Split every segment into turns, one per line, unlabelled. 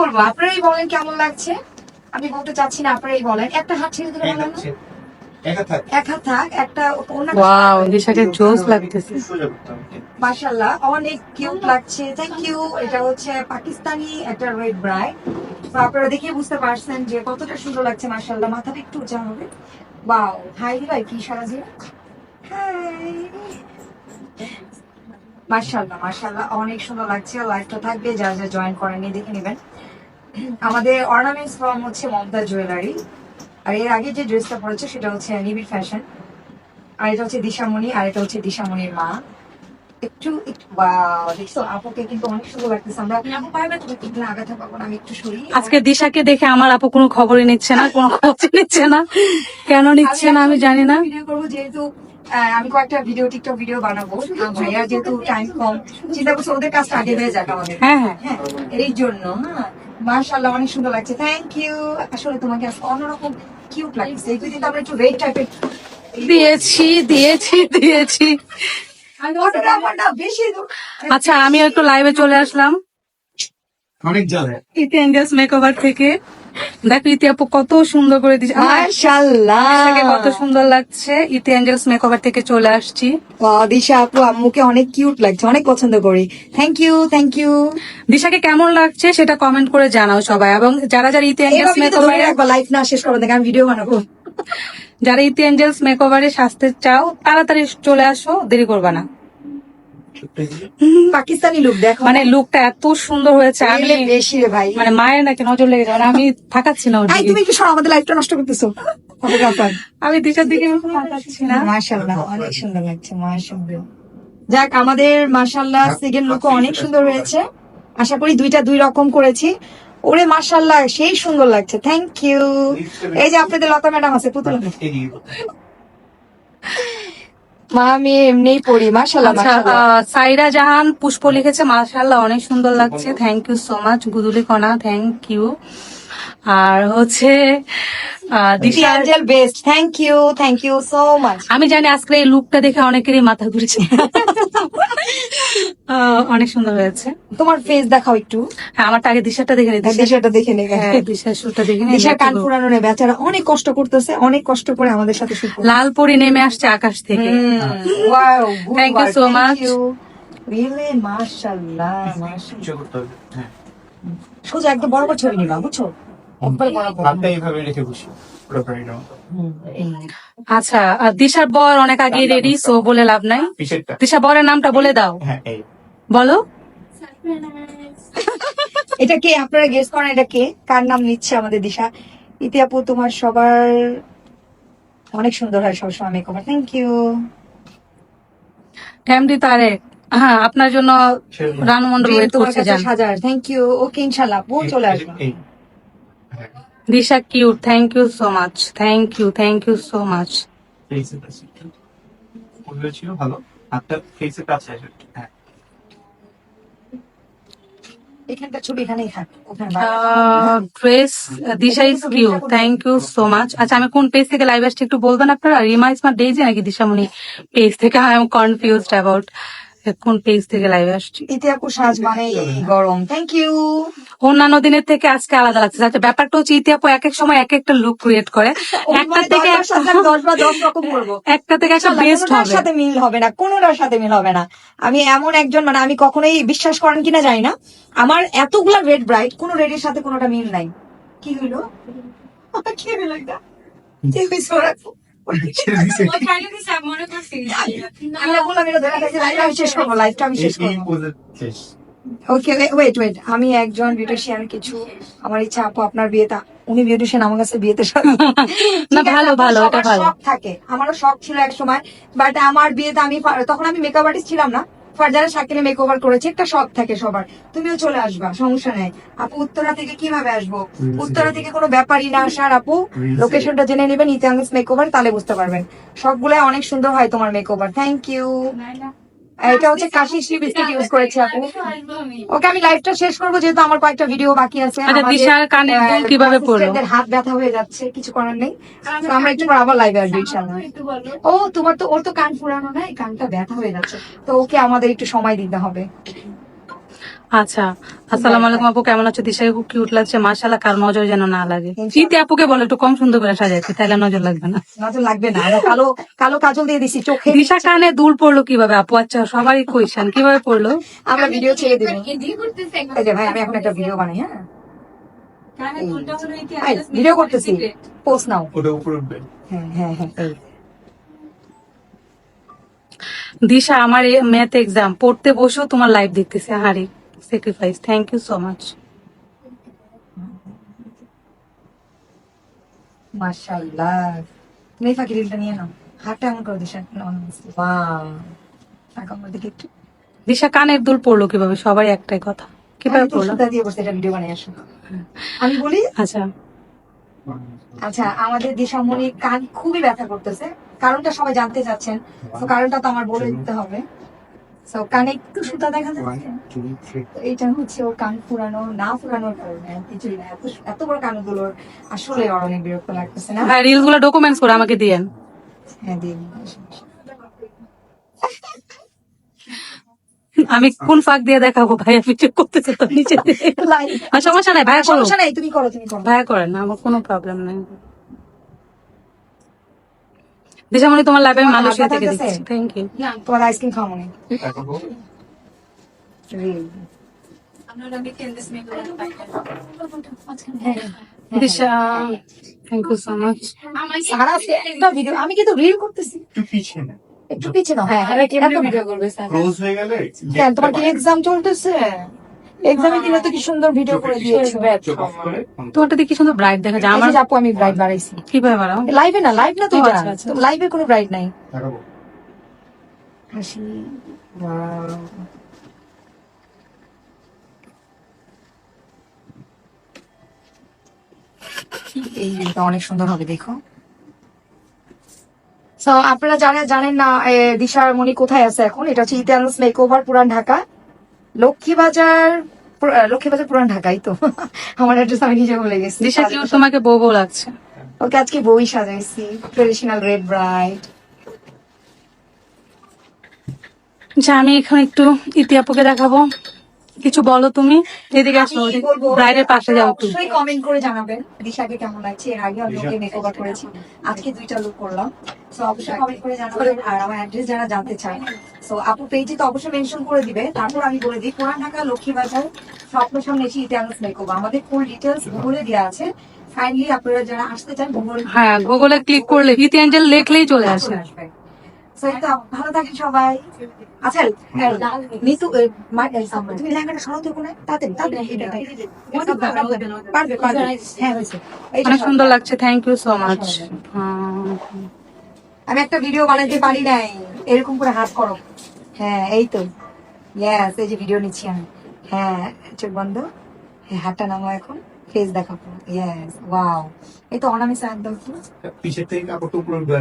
বলব আপনারাই বলেন কেমন লাগছে? আমি বলতে চাচ্ছি না আপনারাই বলেন। একটা হাত ছেড়ে দিলে বলেন না?
একা থাক।
এক হাত থাক একটা
ওয়াও দিশাকে জোস লাগতেছে।
সোজা করতে হবে।
মাশাল্লাহ অনেক কিউট লাগছে। থ্যাংক ইউ এটা হচ্ছে পাকিস্তানি একটা রেড ব্রাই তো আপনারা দেখে বুঝতে পারছেন যে কতটা সুন্দর লাগছে মাশাল্লাহ মাথাটা একটু উঁচা হবে। ওয়াও হাই ভাই কি সারা হাই অনেক সুন্দর লাগছে। লাইফটা থাকবে যারা যা জয়েন করেনি দেখে নেবেন। আমাদের অর্নামেন্টস ফর্ম হচ্ছে মমতা জুয়েলারি আর এর আগে যে ড্রেসটা পরেছে সেটা হচ্ছে নিবিড় ফ্যাশন আর এটা হচ্ছে দিশামণি আর এটা হচ্ছে দিশামণির মা। একটু একটু দেখছ আপুকে কিন্তু অনেক সুন্দর লাগতেছে। আমরা আপু পারবে তুমি কিন্তু আগাতে পারব না আমি একটু সরি।
আজকে দিশাকে দেখে আমার আপু কোনো খবরই নিচ্ছে না কোনো খবর নিচ্ছে না। কেন নিচ্ছে না আমি জানি না।
ভিডিও করব যেহেতু আমি কয়েকটা ভিডিও টিকটক ভিডিও বানাবো। ভাইয়া যেহেতু টাইম কম চিন্তা করছি ওদের কাজটা আগে হয়ে যাক আমাদের।
হ্যাঁ হ্যাঁ।
হ্যাঁ এই জন্য হ্যাঁ। মার্শাল্লাহ অনেক সুন্দর লাগছে। থ্যাংক ইউ আসলে তোমাকে আজকে অন্যরকম কিউট লাগছে। এই দুদিন আমরা একটু রেড টাইপের
দিয়েছি দিয়েছি দিয়েছি। আচ্ছা আমি একটু লাইভে চলে আসলাম।
অনেক
মেকওভার থেকে। দেখো ইতি আপু কত সুন্দর করে দিচ্ছে কত সুন্দর লাগছে। ইতি এঞ্জেলস মেকওভার থেকে চলে আসছি।
দিশা আপু আম্মুকে অনেক কিউট লাগছে অনেক পছন্দ করি। থ্যাংক ইউ থ্যাংক ইউ
দিশাকে কেমন লাগছে সেটা কমেন্ট করে জানাও সবাই। এবং যারা যারা ইতি এঞ্জেলস মেকওভারে
একবার লাইফ না শেষ করব দেখে আমি ভিডিও বানাবো।
যারা ইতি এঞ্জেলস মেকওভারে সাজতে চাও তাড়াতাড়ি চলে আসো দেরি করবে না।
পাকিস্তানি লুক দেখো।
মানে লুকটা এত সুন্দর হয়েছে আমি
বেশি রে ভাই।
মানে মায়ের নাকি নজর লেগে যাবে মানে আমি থাকাচ্ছি না দিকে।
তুমি কি সর আমাদের লাইফটা নষ্ট করতেছো।
আমি দিশার দিকে তাকাচ্ছি না।
মাশাআল্লাহ অনেক সুন্দর লাগছে মাশাআল্লাহ। যাক আমাদের মাশাআল্লাহ সেকেন্ড লুক অনেক সুন্দর হয়েছে। আশা করি দুইটা দুই রকম করেছি। ওরে মার্শাল্লাহ সেই সুন্দর লাগছে। থ্যাংক ইউ এই যে আপনাদের লতা ম্যাডাম আছে পুতুল। মা আমি এমনিই পড়ি মাশাআল্লাহ
আচ্ছা আহ, সাইরা জাহান পুষ্প লিখেছে মাশাল্লাহ অনেক সুন্দর লাগছে। Thank you so much Guduli Kona thank you আর হচ্ছে আহ,
দিদি
Disha
angel best thank you thank you so much
আমি জানি আজকে এই লুকটা দেখে অনেকেরই মাথা ঘুরেছে আহ, অনেক সুন্দর হয়েছে
তোমার ফেস দেখাও একটু
হ্যাঁ আমারটা আগে দিশাটা দেখে নিই
দিশাটা দেখে নে
হ্যাঁ দিশার শুটটা দেখে নিই
দিশা কান পুরানো নেই বেচারা অনেক কষ্ট করতেছে অনেক কষ্ট করে আমাদের সাথে শুট
লাল পরি নেমে আসছে আকাশ থেকে
wow
Thank you so much.
Really মাশাআল্লাহ মাশাআল্লাহ
সোজা হ্যাঁ
একদম বড় বড় ছবি নিবা বুঝছ
হাতটা এইভাবে রেখে বসি পুরোপুরিটার মতো
আচ্ছা আর দিশার বর অনেক আগে রেডি সো বলে লাভ নাই।
পিছেরটা
দিশা বরের নামটা বলে দাও।
হ্যাঁ এই।
বলো।
এটা কে? আপনারা গেস করেন এটা কে? কার নাম নিচ্ছে আমাদের দিশা? ইতি আপু তোমার সবার অনেক সুন্দর হয় সবসময় makeover thank you
MD Tarek হ্যাঁ আপনার জন্য। রানু মন্ডল ওয়েট করছে
কাছে
জান।
হাজার থ্যাংক ইউ ওকে ইনশাল্লাহ আপু চলে আসব।
Disha cute thank you so much thank you thank you so much
ফেসের কাছে একটু। ওগুলো ছিল ভালো। হাতটা ফেসের কাছে হ্যাঁ।
এখানকার ছবি এখানেই থাক।
Dress Disha is cute thank you so much আচ্ছা আমি কোন পেজ থেকে লাইভ আসছি একটু বলবেন আপনারা? রিমা ইসমা ডেজি নাকি দিশামণি পেজ থেকে আই এম কনফিউজড অ্যাবাউট কোন পেজ থেকে লাইভ আসছি।
ইতি আপু সাজ মানে গরম। থ্যাংক ইউ
অন্যান্য দিনের থেকে আজকে আলাদা লাগছে আচ্ছা ব্যাপারটা হচ্ছে ইতিহাপ এক এক সময় এক একটা লুক ক্রিয়েট করে। একটা থেকে
দশ বা দশ রকম করব।
একটা থেকে একটা বেস্ট হবে।
সাথে মিল হবে না কোনোটার সাথে মিল হবে না। আমি এমন একজন মানে আমি কখনোই বিশ্বাস করেন কিনা জানি না। আমার এতগুলা রেড ব্রাইট কোন রেডের সাথে কোনোটা মিল নাই। কি হইল? কি হইল এটা? ওকে ওয়েট ওয়েট আমি একজন বিউটিশিয়ান কিছু আমার ইচ্ছা আপু আপনার বিয়েটা উনি বিউটিশিয়ান আমার কাছে বিয়েতে
না ভালো ভালো এটা ভালো।
শখ থাকে। আমারও শখ ছিল এক সময় বাট আমার বিয়েতে আমি তখন আমি মেকআপ আর্টিস্ট ছিলাম না। ফারজানা শাকিলে মেক ওভার করেছে একটা শখ থাকে সবার। তুমিও চলে আসবা সমস্যা নেই। আপু উত্তরা থেকে কীভাবে আসব? উত্তরা থেকে কোনো ব্যাপারই না আসার আপু। লোকেশনটা জেনে নেবেন ইতিহাস মেক ওভার তাহলে বুঝতে পারবেন। সবগুলাই অনেক সুন্দর হয় তোমার মেক ওভার থ্যাংক ইউ এটা হচ্ছে কাশি শ্রী বিস্কিট ইউজ করেছি আপনি ওকে আমি লাইভটা শেষ করব যেহেতু আমার কয়েকটা ভিডিও বাকি আছে।
আচ্ছা, দিশার
কানে
দুল কীভাবে পড়ল?
হাত ব্যথা হয়ে যাচ্ছে কিছু করার নেই। তো আমরা একটু আবার লাইভে আসব ইনশাআল্লাহ। ও তোমার তো ওর তো কান ফুরানো না কানটা ব্যথা হয়ে যাচ্ছে। তো ওকে আমাদের একটু সময় দিতে হবে।
আচ্ছা আসসালামু আলাইকুম আপু কেমন আছো? দিশাকে খুব কিউট লাগছে মাশাআল্লাহ কার নজর যেন না লাগে। ইতি আপুকে বলো একটু কম সুন্দর করে সাজাইতে তাহলে নজর লাগবে না।
নজর লাগবে না কালো কালো কাজল দিয়ে দিছি চোখে।
দিশা কানে দূর পড়ল কীভাবে আপু? আচ্ছা সবারই কীভাবে পড়ল?
আমরা ভিডিও ছেড়ে দেবো। এই যে ভাই আমি এখন একটা ভিডিও বানাই হ্যাঁ? ভিডিও করতেছি। পোস্ট নাও।
ওটা উপরে উঠবে।
হ্যাঁ হ্যাঁ হ্যাঁ
দিশা আমার ম্যাথ এক্সাম পড়তে বসেও তোমার লাইভ দেখতেছে হারি। Sacrifice thank you so much
মাশাআল্লাহ। তুমি ফাঁকি নিয়ে নাও। হাতটা এমন করে আমার দিকে একটু।
দিশা কানের দুল পড়ল কীভাবে? সবারই একটাই কথা। কীভাবে
আমি
পড়ল?
সুতা দিয়ে বসে এটা ভিডিও বানিয়ে আসো। আমি বলি?
আচ্ছা।
আচ্ছা আমাদের দিশামণি কান খুবই ব্যথা করতেছে। কারণটা সবাই জানতে চাচ্ছেন। তো কারণটা তো আমার বলে দিতে হবে। তো কানে একটু সুতা দেখা যাচ্ছে। হচ্ছে ওর কান ফুরানো না ফুরানোর কারণে কিছুই না এত বড় কানগুলোর আসলে ওর অনেক বিরক্ত লাগতেছে না?
গুলো ডকুমেন্টস করে আমাকে দিয়েন।
হ্যাঁ দিন
আমি কোন ফাঁক দিয়ে দেখাবো ভাই? আমি চেক করতেছি তো নিচে আর সমস্যা নাই ভাইয়া
সমস্যা নাই তুমি করো তুমি করো।
ভাইয়া করেন আমার কোনো প্রবলেম নাই। দিশামণি তোমার লাইভে আমি মালয়েশিয়া
হাত
থেকে দেখছি। থ্যাংক ইউ
তোমার আইসক্রিম খাওয়া মনে
Disha thank you so much
সারা একটা ভিডিও আমি কিন্তু রিল করতেছি?
একটু পিছিয়ে না
একটু পিছিয়ে নাও হ্যাঁ হ্যাঁ ভিডিও করবে
ক্লোজ হয়ে গেলে
তোমার কি এক্সাম চলতেছে? এক্সামের দিনে তো কি সুন্দর ভিডিও করে দিয়েছ?
চোখ অফ করে।
তোমারটা দেখি সুন্দর ব্রাইট দেখা যায়।
আমার আপু আমি ব্রাইট বাড়াইছি
কীভাবে বাড়াও
লাইভে না লাইভ না তো এটা।
আচ্ছা, আচ্ছা।
লাইভে কোনো ব্রাইট নাই। হাসি এই রিলটা অনেক সুন্দর হবে দেখো। So, আপনারা যারা জানেন না দিশার মনি কোথায় আছে এখন? এটা হচ্ছে ইতিহাস মেক ওভার পুরান ঢাকা। লক্ষ্মীবাজার লক্ষ্মীবাজার পুরান ঢাকাই তো। আমার অ্যাড্রেস আমি নিজে বলে গেছি।
দিশা কি তোমাকে বউ বউ লাগছে?
ওকে আজকে বই সাজাইছি। ট্রেডিশনাল রেড ব্রাইড
আচ্ছা আমি এখন একটু ইতিহাপুকে দেখাবো। কিছু বলো তুমি। এদিকে আসো ব্রাইডের পাশে যাও একটু।
অবশ্যই কমেন্ট করে জানাবেন। দিশাকে কেমন লাগছে? এর আগে আমি ওকে মেকওভার করেছি। আজকে দুইটা লুক করলাম। সো অবশ্যই কমেন্ট করে জানাবেন। আর আমার অ্যাড্রেস যারা জানতে চায় সো আপু পেজে তো অবশ্যই মেনশন করে দিবে। তারপর আমি বলে দিই পুরান ঢাকা লক্ষ্মীবাজার স্বপ্ন সামনে এসে ইটার্নাস মেকওভার আমাদের ফুল ডিটেলস গুগলে দেওয়া আছে। ফাইনালি আপনারা যারা আসতে চান গুগল
হ্যাঁ গুগলে ক্লিক করলে ইতি অ্যাঞ্জেল লেখলেই চলে আসে।
আসবে। So, এই তো ভালো থাকেন সবাই। আচ্ছা হ্যাঁ, নিতু এ, মা- এই, সামনে, তুমি লেহেঙ্গাটা সরাতে কোনে তাড়াতাড়ি তাড়াতাড়ি এটা, এটা। পারবে পারবে হ্যাঁ হয়েছে।
অনেক সুন্দর লাগছে থ্যাংক ইউ সো মাচ
আমি একটা ভিডিও বানাতে পারি নাই। এরকম করে হাত করো হ্যাঁ এই তো। ইয়েস এই যে ভিডিও নিচ্ছি আমি। হ্যাঁ চোখ বন্ধ। হ্যাঁ হাতটা নামো এখন। ফেস দেখাবো। ইয়াস ওয়াও এই তো অনামিস একদম কি?
পিছের থেকে কাপড়টা উপরে উঠবে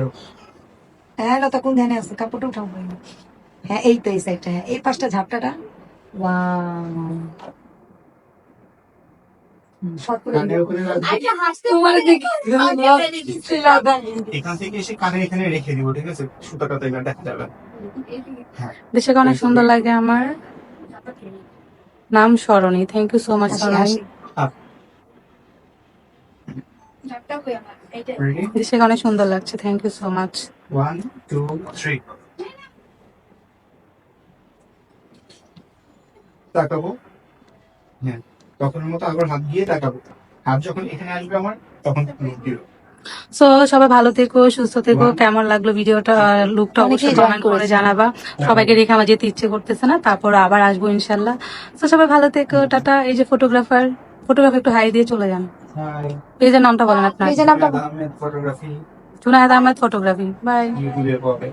হ্যাঁ লতা কোন ধ্যানে আছে? কাপড়টা উঠাও। হ্যাঁ এই তো এই সাইডটা হ্যাঁ এই পাশটা ঝাপটাটা। ওয়াও
দেশকে অনেক সুন্দর লাগে আমার। নাম Smarani. Thank you so much Smarani. দেশকে অনেক সুন্দর লাগছে। Thank you so much
one two three তাকাবো হ্যাঁ। তখন মতো আবার হাত দিয়ে তাকাবো। হাত যখন এখানে আসবে আমার তখন মুখ দিও
সো সবাই ভালো থেকো সুস্থ থেকো কেমন লাগল ভিডিওটা লুকটা অবশ্যই কমেন্ট করে জানাবা। সবাইকে রেখে আমার যেতে ইচ্ছে করতেছে না তারপর আবার আসব ইনশাল্লাহ। তো সবাই ভালো থেকো টাটা। এই যে ফটোগ্রাফার ফটোগ্রাফার একটু হাই দিয়ে চলে যান।
হাই
পেজের নামটা বলেন আপনার।
যে নামটা
photography
Junaid Ahmed photography by
ইউটিউবে পাবে।